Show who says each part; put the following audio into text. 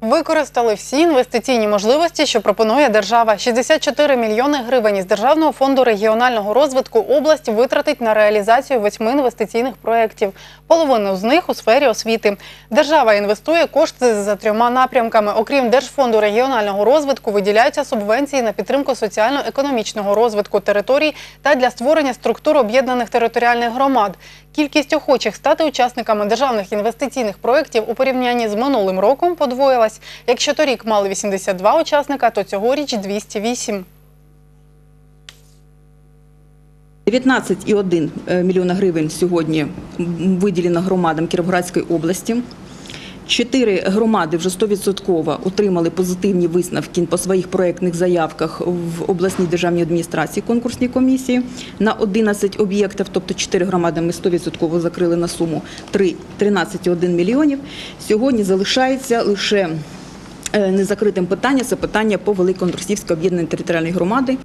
Speaker 1: Використали всі інвестиційні можливості, що пропонує держава. 64 мільйони гривень із Державного фонду регіонального розвитку область витратить на реалізацію восьми інвестиційних проєктів. Половину з них у сфері освіти. Держава інвестує кошти за трьома напрямками. Окрім Держфонду регіонального розвитку, виділяються субвенції на підтримку соціально-економічного розвитку територій та для створення структур об'єднаних територіальних громад. Кількість охочих стати учасниками державних інвестиційних проєктів у порівнянні з минулим роком подвоїлась. Якщо торік мали 82 учасника, то цьогоріч 208.
Speaker 2: 19,1 е, мільйона гривень сьогодні виділено громадам Кіровоградської області. Чотири громади вже 100% отримали позитивні висновки по своїх проєктних заявках в обласній державній адміністрації конкурсній комісії. На 11 об'єктів, тобто 4 громади ми 100% закрили на суму 3 13,1 мільйонів. Сьогодні залишається лише е, незакритим питання – це питання по Великоандрусівській об'єднаній територіальній громади.